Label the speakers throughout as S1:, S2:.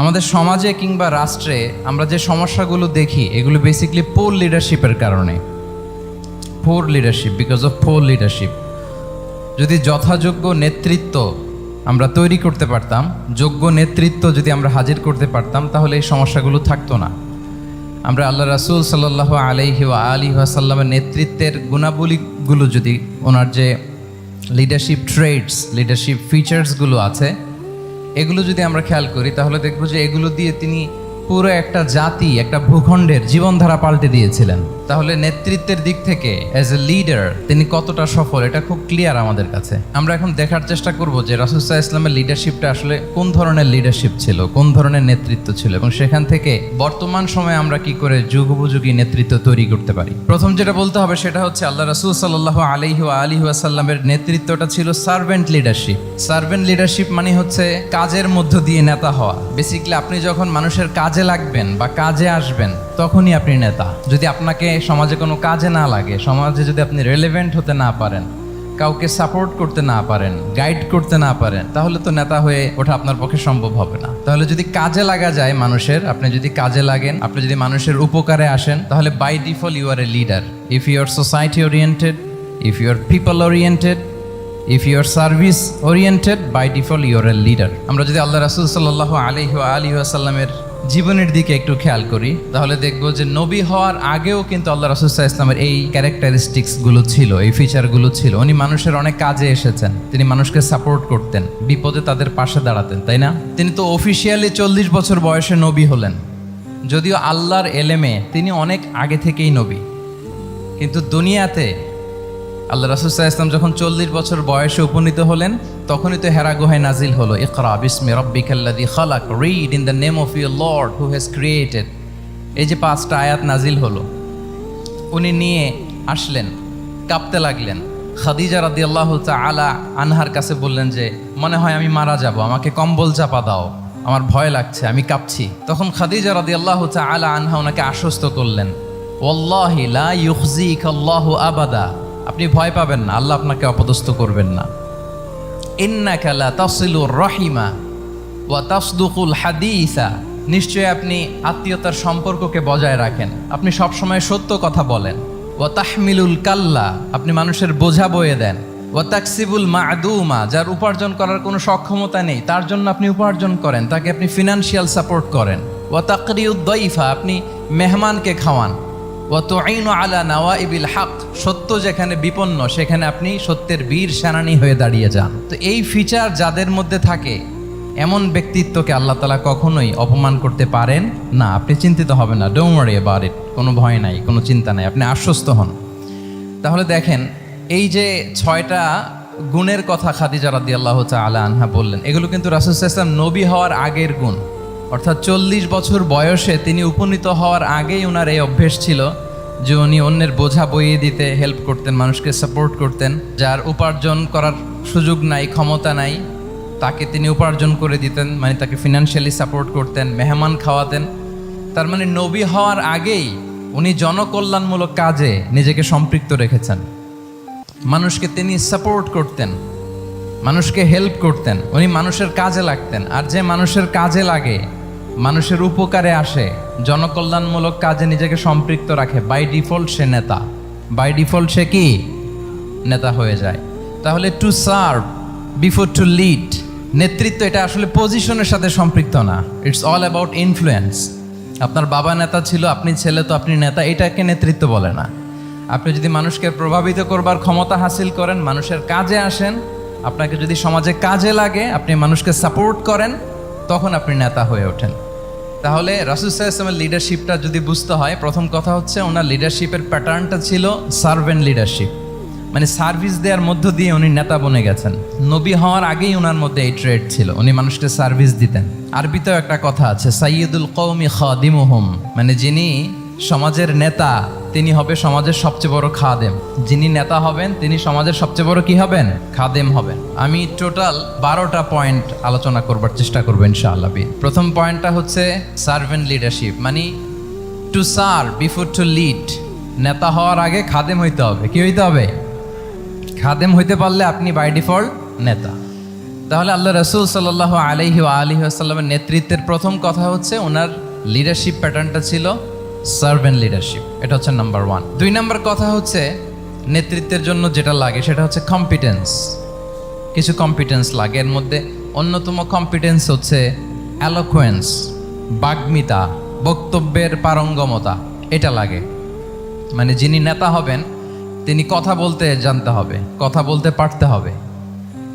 S1: আমাদের সমাজে কিংবা রাষ্ট্রে আমরা যে সমস্যাগুলো দেখি, এগুলো বেসিকলি পোর লিডারশিপের কারণে। Poor leadership because of poor leadership যদি যথাযোগ্য নেতৃত্ব আমরা তৈরি করতে পারতাম, যোগ্য নেতৃত্ব যদি আমরা হাজির করতে পারতাম, তাহলে এই সমস্যাগুলো থাকতো না। আমরা আল্লাহ রাসুল সাল্লাহ আলাইহি ওয়া আলী ওয়াসাল্লামের নেতৃত্বের গুণাবলীগুলো যদি ওনার যে লিডারশিপ ট্রেডস লিডারশিপ ফিচার্সগুলো আছে এগুলো যদি আমরা খেয়াল করি তাহলে দেখব যে এগুলো দিয়ে তিনি পুরো একটা জাতি, একটা ভূখণ্ডের জীবনধারা পাল্টে দিয়েছিলেন। তাহলে নেতৃত্বের দিক থেকে অ্যাজ এ লিডার তিনি কতটা সফল, এটা খুব ক্লিয়ার আমাদের কাছে। আমরা এখন দেখার চেষ্টা করব যে রাসুসাহ ইসলামের লিডারশিপটা আসলে কোন ধরনের লিডারশিপ ছিল, কোন ধরনের নেতৃত্ব ছিল, এবং সেখান থেকে বর্তমান সময়ে আমরা কি করে যুগোপযোগী নেতৃত্ব তৈরি করতে পারি। প্রথম যেটা বলতে হবে সেটা হচ্ছে আল্লাহ রাসুল সাল্লাহ আলিহ আলিহ আসাল্লামের নেতৃত্বটা ছিল সার্ভেন্ট লিডারশিপ সার্ভেন্ট লিডারশিপ মানে হচ্ছে কাজের মধ্য দিয়ে নেতা হওয়া। বেসিক্যালি আপনি যখন মানুষের কাজে লাগবেন বা কাজে আসবেন, তখনই আপনি নেতা। যদি আপনাকে সমাজে কোনো কাজে না লাগে, সমাজে যদি আপনি রেলেভেন্ট হতে না পারেন, কাউকে সাপোর্ট করতে না পারেন গাইড করতে না পারেন, তাহলে তো নেতা হয়ে ওঠা আপনার পক্ষে সম্ভব হবে না। তাহলে যদি কাজে লাগা যায় মানুষের, আপনি যদি কাজে লাগেন, আপনি যদি মানুষের উপকারে আসেন, তাহলে by default you are a leader if you are society oriented if you are people oriented if you are service oriented by default you're a leader আমরা যদি আল্লাহ রাসুল সাল্লাহ আলহি আলী আসাল্লামের জীবনের দিকে একটু খেয়াল করি, তাহলে দেখব যে নবী হওয়ার আগেও কিন্তু আল্লাহ রাসুল্লাহ ইসলামের এই ক্যারেক্টারিস্টিক্সগুলো ছিল, এই ফিচারগুলো ছিল। উনি মানুষের অনেক কাজে এসেছেন, তিনি মানুষকে সাপোর্ট করতেন, বিপদে তাদের পাশে দাঁড়াতেন, তাই না? তিনি তো অফিসিয়ালি চল্লিশ বছর বয়সে নবী হলেন, যদিও আল্লাহর এলেমে তিনি অনেক আগে থেকেই নবী। কিন্তু দুনিয়াতে আল্লাহ রাসুসাহ ইসলাম যখন চল্লিশ বছর বয়সে উপনীত হলেন তখনই তো হেরা গুহায় নাজিল হলো, ইকরা বিসমি রব্বিকাল্লাদি খালাক read in the name of your lord who has created এই যে পাঁচটা আয়াত নাজিল হলো, উনি নিয়ে আসলেন, কাঁপতে লাগলেন। খাদিজা রাদি আল্লাহ আলা আনহার কাছে বললেন যে, মনে হয় আমি মারা যাব, আমাকে কম্বল চাপা দাও, আমার ভয় লাগছে, আমি কাঁপছি। তখন খাদিজা রাদি আল্লাহ আলা আনহা ওনাকে আশ্বস্ত করলেন ওল্লাহি লা ইউখজিক আল্লাহু আবাদা। আপনি ভয় পাবেন না, আল্লাহ আপনাকে অপদস্থ করবেন না। তাসিলুর রহিমা ওয়া তাসদুকুল আপনি আত্মীয়তার সম্পর্ককে বজায় রাখেন। আপনি সবসময় সত্য কথা বলেন। ওয়া তাহমিলুল কাল্লা, আপনি মানুষের বোঝা বয়ে দেন। ওয়া তাকসিবুল মাদুমা, যার উপার্জন করার কোনো সক্ষমতা নেই, তার জন্য আপনি উপার্জন করেন, তাকে আপনি ফিনান্সিয়াল সাপোর্ট করেন। ওয়া তাকরিউদ্দইফা আপনি মেহমানকে খাওয়ান। আলা নাওয়াইবিল হক, সত্য যেখানে বিপন্ন, সেখানে আপনি সত্যের বীর সেনানী হয়ে দাঁড়িয়ে যান। তো এই ফিচার যাদের মধ্যে থাকে, এমন ব্যক্তিত্বকে আল্লাহ তালা কখনোই অপমান করতে পারেন না। আপনি চিন্তিত হবেন না ডোমরি এবার কোনো ভয় নাই, কোনো চিন্তা নাই, আপনি আশ্বস্ত হন। তাহলে দেখেন, এই যে ছয়টা গুণের কথা খাদিজা রাদি আল্লাহ আলা আনহা বললেন, এগুলো কিন্তু রাসুসাল্লাম নবী হওয়ার আগের গুণ। অর্থাৎ চল্লিশ বছর বয়সে তিনি উপনীত হওয়ার আগেই ওনার এই অভ্যেস ছিল যে উনি অন্যের বোঝা বইয়ে দিতে হেল্প করতেন, মানুষকে সাপোর্ট করতেন, যার উপার্জন করার সুযোগ নাই, ক্ষমতা নাই, তাকে তিনি উপার্জন করে দিতেন মানে তাকে ফিনান্সিয়ালি সাপোর্ট করতেন, মেহমান খাওয়াতেন। তার মানে নবী হওয়ার আগেই উনি জনকল্যাণমূলক কাজে নিজেকে সম্পৃক্ত রেখেছেন। মানুষকে তিনি সাপোর্ট করতেন, মানুষকে হেল্প করতেন, উনি মানুষের কাজে লাগতেন। আর যে মানুষের কাজে লাগে মানুষের উপকারে আসে। জনকল্যাণমূলক কাজে নিজেকে সম্পৃক্ত রাখে। বাই ডিফল্ট সে নেতা। বাই ডিফল্ট সে কি? নেতা হয়ে যায়। তাহলে to serve before to lead নেতৃত্ব এটা আসলে পজিশনের সাথে সম্পৃক্ত না। ইটস অল অ্যাবাউট ইনফ্লুয়েন্স আপনার বাবা নেতা ছিল, আপনি ছেলে তো আপনি নেতা, এটাকে নেতৃত্ব বলে না। আপনি যদি মানুষকে প্রভাবিত করবার ক্ষমতা হাসিল করেন, মানুষের কাজে আসেন, আপনাকে যদি সমাজে কাজে লাগে, আপনি মানুষকে সাপোর্ট করেন, তখন আপনি নেতা হয়ে ওঠেন। তাহলে রাসুল সাল্লামের লিডারশিপটা যদি বুঝতে হয়, প্রথম কথা হচ্ছে ওনার লিডারশিপের প্যাটার্নটা ছিল সার্ভেন্ট লিডারশিপ মানে সার্ভিস দেওয়ার মধ্য দিয়ে উনি নেতা বনে গেছেন। নবী হওয়ার আগেই ওনার মধ্যে এই ট্রেড ছিল, উনি মানুষকে সার্ভিস দিতেন। আরবিতেও একটা কথা আছে সাইয়দুল কৌমি খাদিমুহুম। মানে যিনি সমাজের নেতা তিনি হবে সমাজের সবচেয়ে বড় খাদেম। যিনি নেতা হবেন, তিনি সমাজের সবচেয়ে বড় কি হবেন? খাদেম হবেন। আমি টোটাল বারোটা পয়েন্ট আলোচনা করবার চেষ্টা করব ইনশাআল্লাহ। প্রথম পয়েন্টটা হচ্ছে সার্ভেন্ট লিডারশিপ মানে to serve before to lead নেতা হওয়ার আগে খাদেম হইতে হবে। কি হইতে হবে? খাদেম হইতে পারলে আপনি বাই ডিফল্ট নেতা। তাহলে আল্লাহ রসুল সাল্লাহ আলহি আলহি আসাল্লামের নেতৃত্বের প্রথম কথা হচ্ছে ওনার লিডারশিপ প্যাটার্নটা ছিল সার্ভেন্ট লিডারশিপ, এটা হচ্ছে নাম্বার ওয়ান। দুই নাম্বার কথা হচ্ছে নেতৃত্বের জন্য যেটা লাগে সেটা হচ্ছে কম্পিটেন্স কিছু কম্পিটেন্স লাগে, এর মধ্যে অন্যতম কম্পিটেন্স হচ্ছে অ্যালোকুয়েন্স বাগ্মিতা, বক্তব্যের পারঙ্গমতা, এটা লাগে। মানে যিনি নেতা হবেন, তিনি কথা বলতে জানতে হবে, কথা বলতে পারতে হবে।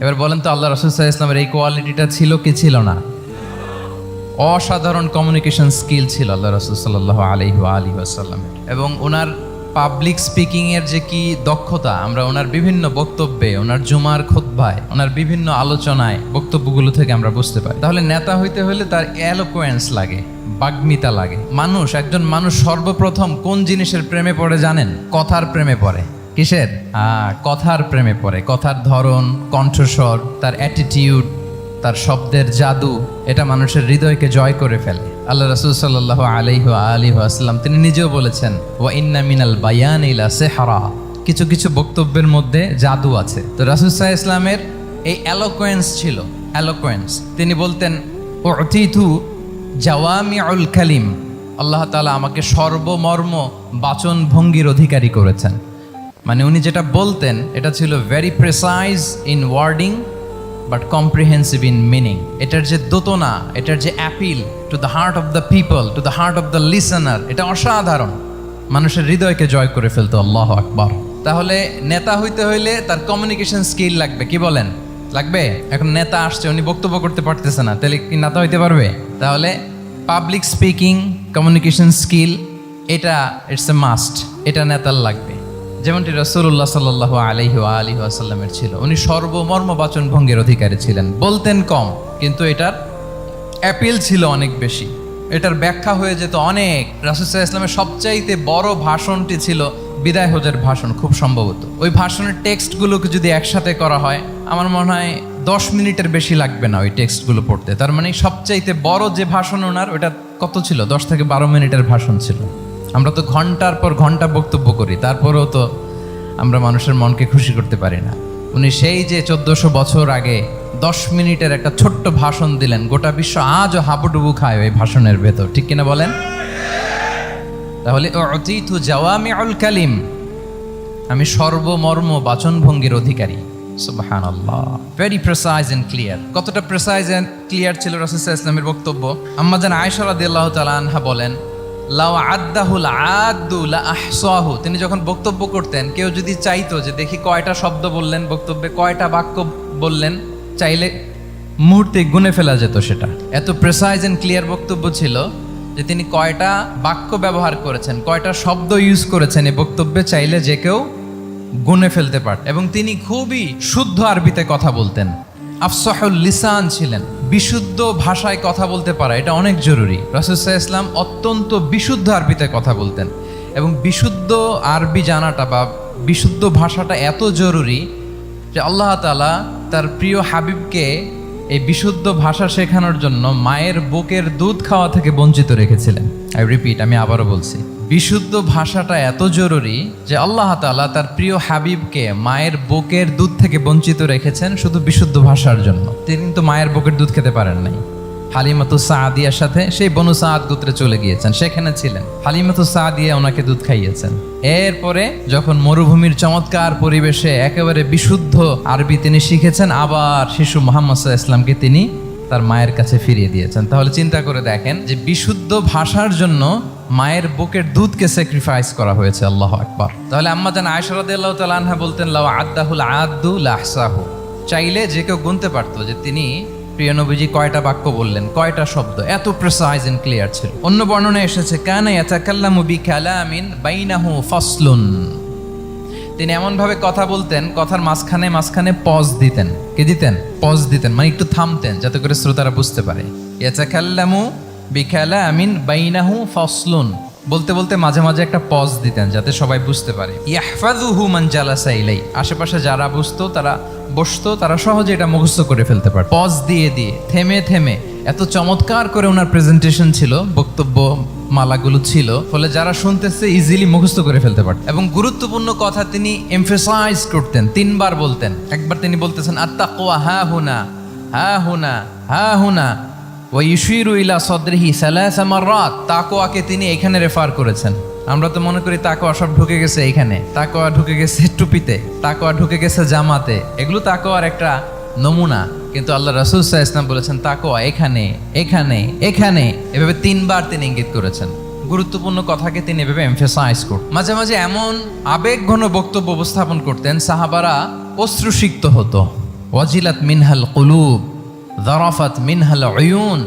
S1: এবার বলেন তো আল্লাহ রসুল্লাহ ইসলামের এই কোয়ালিটিটা ছিল কি ছিল না? অসাধারণ কমিউনিকেশন স্কিল ছিল আল্লাহ রসুল সাল্লাহ আলহি এবং ওনার পাবলিক স্পিকিংয়ের যে কি দক্ষতা, আমরা ওনার বিভিন্ন বক্তব্যে, ওনার জুমার খোদ্ভায় ওনার বিভিন্ন আলোচনায় বক্তব্যগুলো থেকে আমরা বুঝতে পারি। তাহলে নেতা হইতে হলে তার অ্যালোকোয়েন্স লাগে, বাগ্মিতা লাগে। মানুষ, একজন মানুষ সর্বপ্রথম কোন জিনিসের প্রেমে পড়ে জানেন? কথার প্রেমে পড়ে। কিসের? কথার প্রেমে পড়ে। কথার ধরন, কণ্ঠস্বর, তার অ্যাটিটিউড তার শব্দের জাদু এটা মানুষের হৃদয়কে জয় করে ফেলে। আল্লাহ রসুল সাল্লাহ আলাইহ আলিহ আসলাম তিনি নিজেও বলেছেন ও ইন্না মিনাল বায়ান ইলা সেহারা। কিছু কিছু বক্তব্যের মধ্যে জাদু আছে। তো রাসুল সাহা ইসলামের এই অ্যালোকোয়েন্স ছিল অ্যালোকোয়েন্স তিনি বলতেন ও অতিথু জাওয়ামিউল খালিম আল্লাহ তালা আমাকে সর্বমর্ম বাচন ভঙ্গির অধিকারী করেছেন। মানে উনি যেটা বলতেন, এটা ছিল very precise in wording but comprehensive in meaning এটার যে দোতনা, এটার যে appeal to the heart of the people to the heart of the listener এটা অসাধারণ। মানুষের হৃদয়কে জয় করে ফেলতো, আল্লাহ আকবার। তাহলে নেতা হইতে হইলে তার কমিউনিকেশন স্কিল লাগবে, কি বলেন? লাগবে? এখন নেতা আসছে, উনি বক্তব্য করতে পারতেছে না, তাহলে কি নেতা হইতে পারবে? তাহলে পাবলিক স্পিকিং কমিউনিকেশন স্কিল এটা ইটস এ মাস্ট এটা নেতার লাগবে। যেমনটি রসুল্লাহ সাল্লাহ আলহি আলী আসাল্লামের ছিল, উনি সর্বমর্ম বাচন ভঙ্গের অধিকারী ছিলেন। বলতেন কম, কিন্তু এটার অ্যাপিল ছিল অনেক বেশি। এটার ব্যাখ্যা হয়ে যেত অনেক। রাসুসাহ ইসলামের সবচাইতে বড় ভাষণটি ছিল বিদায় হজের ভাষণ, খুব সম্ভবত। ওই ভাষণের টেক্সটগুলোকে যদি একসাথে করা হয়, আমার মনে হয় দশ মিনিটের বেশি লাগবে না ওই টেক্সটগুলো পড়তে। তার মানে সবচাইতে বড় যে ভাষণ ওনার, ওটা কত ছিল? দশ থেকে বারো মিনিটের ভাষণ ছিল। আমরা তো ঘণ্টার পর ঘণ্টা বক্তব্য করি, তারপরেও তো আমরা মানুষের মনকে খুশি করতে পারি না। উনি সেই যে চোদ্দশো বছর আগে দশ মিনিটের একটা ছোট্ট ভাষণ দিলেন, গোটা বিশ্ব আজও হাবুডুবু খায় ওই ভাষণের ভেতর। ঠিক কিনা বলেন? তাহলে, অতীতু জাওয়ামি আল কালিম আমি সর্বমর্ম বাচনভঙ্গির অধিকারী। সুবাহান আল্লাহ ভেরি প্রেসাইজ এন্ড ক্লিয়ার কতটা প্রেসাইজ এন্ড ক্লিয়ার ছিল রসুল্লাহ ইসলামের বক্তব্য? আম্মাজান আয়সা রাদিয়াল্লাহু তাআলা আনহা বলেন লাউ আদ্দাহুল আদু লা আহসাহু তিনি যখন বক্তব্য করতেন, কেউ যদি চাইতো যে দেখি কয়টা শব্দ বললেন, বক্তব্যে কয়টা বাক্য বললেন, চাইলে মুহূর্তে গুনে ফেলা যেত সেটা। এত প্রেসাইজ এন্ড ক্লিয়ার বক্তব্য ছিল যে তিনি কয়টা বাক্য ব্যবহার করেছেন, কয়টা শব্দ ইউজ করেছেন এই বক্তব্যে চাইলে যে কেউ গুনে ফেলতে পারত। এবং তিনি খুবই শুদ্ধ আরবিতে কথা বলতেন। আফসাহুল লিসান ছিলেন। বিশুদ্ধ ভাষায় কথা বলতে পারা এটা অনেক জরুরি। রাসুসাহ ইসলাম অত্যন্ত বিশুদ্ধ আরবিতে কথা বলতেন এবং বিশুদ্ধ আরবি জানাটা বা বিশুদ্ধ ভাষাটা এত জরুরি যে আল্লাহ তাআলা তার প্রিয় হাবিবকে এই বিশুদ্ধ ভাষা শেখানোর জন্য মায়ের বুকের দুধ খাওয়া থেকে বঞ্চিত রেখেছিলেন। আই রিপিট আমি আবারও বলছি, বিশুদ্ধ ভাষাটা এত জরুরি যে আল্লাহ তালা তার প্রিয় হাবিবকে মায়ের বুকের দুধ থেকে বঞ্চিত রেখেছেন শুধু বিশুদ্ধ ভাষার জন্য। তিনি কিন্তু মায়ের বুকের দুধ খেতে পারেন নাই। হালিমাতু সাদিয়ার সাথে সেই বনু সাদ গোত্রে চলে গিয়েছেন। সেখানে ছিলেন। হালিমাতু সাদিয়া ওনাকে দুধ খাইয়েছেন। এরপরে যখন মরুভূমির চমৎকার পরিবেশে একেবারে বিশুদ্ধ আরবি তিনি শিখেছেন, আবার শিশু মোহাম্মদ ইসলামকে তিনি তার মায়ের কাছে ফিরিয়ে দিয়েছেন। তাহলে চিন্তা করে দেখেন যে বিশুদ্ধ ভাষার জন্য মায়ের বুকের দুধকে স্যাক্রিফাইস করা হয়েছে, আল্লাহ আকবার। তাহলে আম্মা জান আয়সরাদ তালানহা বলতেন, লাউ আদাহুল আদু লাহসাহু। চাইলে যে কেউ গুনতে পারতো যে তিনি প্রিয় নবীজি কয়টা বাক্য বললেন? কয়টা শব্দ? এত প্রেসাইজ এন্ড ক্লিয়ার ছিল। অন্য বর্ণনা এসেছে, কেন কানা ইয়াতাকাল্লামু বিকালামিন বাইনাহু ফাসলুন। তিনি এমনভাবে কথা বলতেন, কথার মাঝখানে মাঝখানে পজ দিতেন। কে দিতেন? পজ দিতেন মানে একটু থামতেন, যাতে করে শ্রোতারা বুঝতে পারে। ইয়াতাকাল্লামু বিকালামিন বাইনাহু ফাসলুন। বলতে বলতে মাঝে মাঝে একটা পজ দিতেন, যাতে সবাই বুঝতে পারে। ইয়াহফাযুহু মান জালাসা ইলাই আশেপাশে যারা বুঝতো, তারা বসতো, তারা সহজে এটা মুখস্থ করে ফেলতে পারে পজ দিয়ে দিয়ে, থেমে থেমে, এত চমৎকার করে ওনার প্রেজেন্টেশন ছিল, বক্তব্য মালাগুলো ছিল, ফলে যারা শুনতেছে ইজিলি মুখস্থ করে ফেলতে পারত। এবং গুরুত্বপূর্ণ কথা তিনি এমফেসাইজ করতেন, তিনবার বলতেন। একবার তিনি বলতেছেন আত্তাকওয়া হা হুনা হা হুনা হা হুনা ও ইশুইরু ইলা সদরিহি সালাস মাররাত। তাকওয়াকে তিনি এখানে রেফার করেছেন। আমরা তো মনে করি তাকওয়া সব ঢুকে গেছে এখানে তাকওয়া ঢুকে গেছে টুপিতে তাকওয়া ঢুকে গেছে জামাতে। এগুলো তাকওয়ার একটা নমুনা। কিন্তু আল্লাহ রাসূল আলাইহি বলেছেন তাকওয়া এখানে এখানে এখানে। এভাবে তিনবার তিনি ইঙ্গিত করেছেন। গুরুত্বপূর্ণ কথাকে তিনি এভাবে এমফেসাইজ করতেন মাঝে মাঝে এমন আবেগঘন বক্তব্য উপস্থাপন করতেন, সাহাবারা অশ্রুসিক্ত হতো। ওয়াজিলাত মিনহাল কুলুব, দারাফাত মিনহাল অয়ুন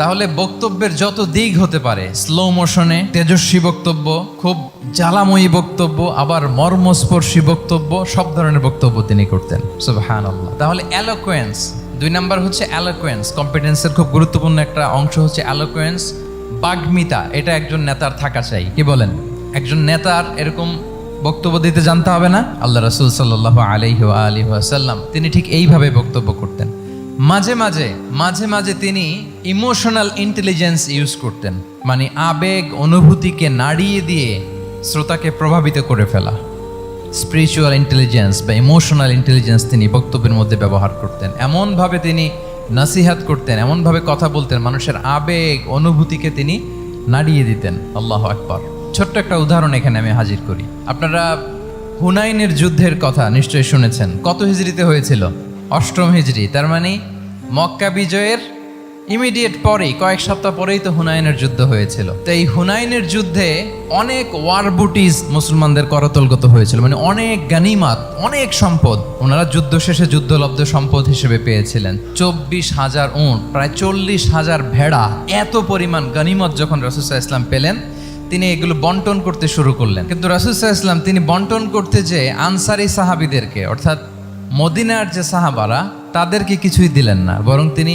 S1: তাহলে বক্তব্যের যত দিক হতে পারে স্লো মোশনে তেজস্বী বক্তব্য, খুব জ্বালাময়ী বক্তব্য, আবার মর্মস্পর্শী বক্তব্য, সব ধরনের বক্তব্য তিনি করতেন। সুবহান আল্লাহ তাহলে অ্যালোকোয়েন্স দুই নাম্বার হচ্ছে অ্যালোকোয়েন্স কম্পিটেন্সের খুব গুরুত্বপূর্ণ একটা অংশ হচ্ছে অ্যালোকোয়েন্স বাগ্মিতা, এটা একজন নেতার থাকা চাই, কি বলেন? একজন নেতার এরকম বক্তব্য দিতে জানতে হবে না? আল্লাহ রসুল সাল্লাহ আলহি আলি আসাল্লাম তিনি ঠিক এইভাবে বক্তব্য করতেন। মাঝে মাঝে মাঝে মাঝে তিনি ইমোশনাল ইন্টেলিজেন্স ইউজ করতেন মানে আবেগ অনুভূতিকে নাড়িয়ে দিয়ে শ্রোতাকে প্রভাবিত করে ফেলা। স্পিরিচুয়াল ইন্টেলিজেন্স বা ইমোশনাল ইন্টেলিজেন্স তিনি বক্তব্যের মধ্যে ব্যবহার করতেন। এমনভাবে তিনি নাসিহাত করতেন, এমনভাবে কথা বলতেন, মানুষের আবেগ, অনুভূতিকে তিনি নাড়িয়ে দিতেন। আল্লাহ আকবর। ছোট্ট একটা উদাহরণ এখানে আমি হাজির করি। আপনারা হুনাইনের যুদ্ধের কথা নিশ্চয়ই শুনেছেন। কত হিজড়িতে হয়েছিল? অষ্টম হিজড়ি, তার মানে মক্কা বিজয়ের ইমিডিয়েট পরেই, কয়েক সপ্তাহ পরেই তো হুনাইনের যুদ্ধ হয়েছিল। তো এই হুনাইনের যুদ্ধে অনেক ওয়ার বুটিস মুসলমানদের করতলগত হয়েছিল। মানে অনেক গানিমাত, অনেক সম্পদ ওনারা যুদ্ধ শেষে যুদ্ধলব্ধ সম্পদ হিসেবে পেয়েছিলেন। চব্বিশ হাজার উঁট প্রায় চল্লিশ হাজার ভেড়া, এত পরিমাণ গানিমত যখন রসুসা ইসলাম পেলেন, তিনি এগুলো বন্টন করতে শুরু করলেন। কিন্তু রাসুসাহ ইসলাম তিনি বন্টন করতে যে আনসারি সাহাবিদেরকে, অর্থাৎ মদিনার যে সাহাবারা, তাদেরকে কিছুই দিলেন না, বরং তিনি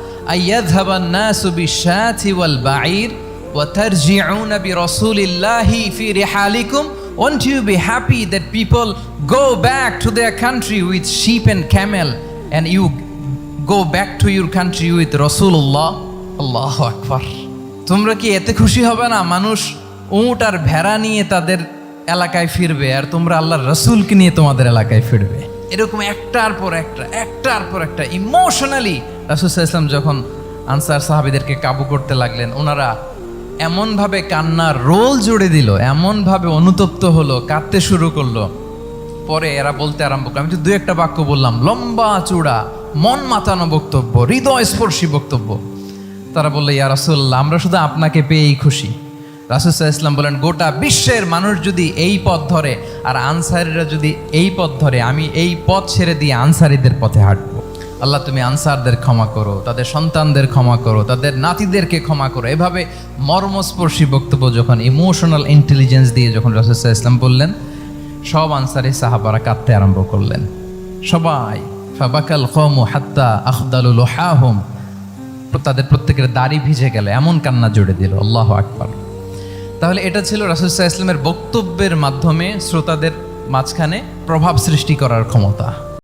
S1: আইয়াধাবান নাসু বিশাথি ওয়াল বাঈর ওয়া তারজিউনা বিরাসূলিল্লাহি ফি রিহালিকুম, Won't you be happy that people go back to their country with sheep and camel and you go back to your country with Rasulullah? আল্লাহ আকবার তোমরা কি এতে খুশি হবে না? মানুষ উঁট আর ভেড়া নিয়ে তাদের এলাকায় ফিরবে আর তোমরা আল্লাহর রসুলকে নিয়ে তোমাদের এলাকায় ফিরবে। এরকম একটার পর একটা, একটার পর একটা ইমোশনালি ইসলাম যখন আনসার সাহাবিদেরকে কাবু করতে লাগলেন, ওনারা এমনভাবে কান্নার রোল জুড়ে দিল, এমনভাবে অনুতপ্ত হলো, কাঁদতে শুরু করল। পরে এরা বলতে আরম্ভ করল আমি তো দু একটা বাক্য বললাম, লম্বা চূড়া, মন মাতানো বক্তব্য হৃদয় স্পর্শী বক্তব্য। তারা বলল, ইয়া রাসুল্লাহ আমরা শুধু আপনাকে পেয়েই খুশি। রাসুসাহ ইসলাম বলেন, গোটা বিশ্বের মানুষ যদি এই পথ ধরে আর আনসারিরা যদি এই পথ ধরে, আমি এই পথ ছেড়ে দিয়ে আনসারিদের পথে হাঁটবো। আল্লাহ, তুমি আনসারদের ক্ষমা করো, তাদের সন্তানদের ক্ষমা করো, তাদের নাতিদেরকে ক্ষমা করো। এভাবে মর্মস্পর্শী বক্তব্য যখন ইমোশনাল ইন্টেলিজেন্স দিয়ে যখন রাসুসাহ ইসলাম বললেন, সব আনসারি সাহাবারা কাঁদতে আরম্ভ করলেন। সবাই, ফাবাকাল কমু হাত্তা আখদালুল হাহুম তাদের প্রত্যেকের দাড়ি ভিজে গেলে, এমন কান্না জুড়ে দিল, আল্লাহ আকবার। তাহলে এটা ছিল রাসুলসাহ ইসলামের বক্তব্যের মাধ্যমে শ্রোতাদের মাঝখানে প্রভাব সৃষ্টি করার ক্ষমতা।